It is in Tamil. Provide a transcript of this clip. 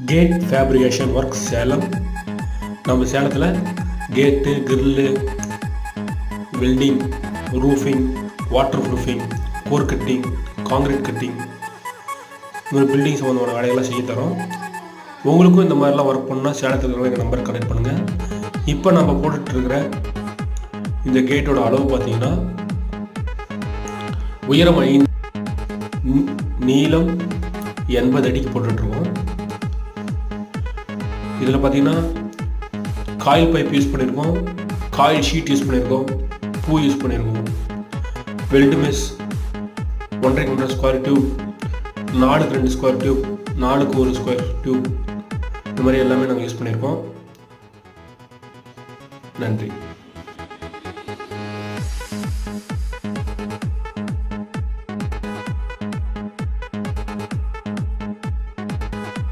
Gate fabrication work Salem. நம்ம சேலத்தில் gate grill welding roofing water proofing core cutting concrete cutting இந்த மாதிரி பில்டிங் சம்மந்தமான வேலைகள்லாம் செய்ய தரோம். உங்களுக்கும் இந்த மாதிரிலாம் ஒர்க் பண்ணால் சேலத்தில் இருக்கிற எங்கள் நம்பர் கனெக்ட் பண்ணுங்கள் இப்போ நம்ம போட்டுட்ருக்கிற இந்த கேட்டோட அளவு பார்த்தீங்கன்னா உயரம் ஐந்து நீளம் எண்பது அடிக்கு போட்டுட்ருக்கோம். இதில் பார்த்தீங்கன்னா காயில் பைப் யூஸ் பண்ணியிருக்கோம். காயில் ஷீட் யூஸ் பண்ணியிருக்கோம். பூ யூஸ் பண்ணியிருக்கோம். வெல்டு மெஸ் ஒன்றரை மீட்டர் ஸ்கொயர் டியூப் நாலுக்கு ரெண்டு ஸ்கொயர் டியூப் நாலுக்கு ஒரு ஸ்கொயர் டியூப் இந்த மாதிரி எல்லாமே நாங்கள் யூஸ் பண்ணியிருக்கோம். நன்றி.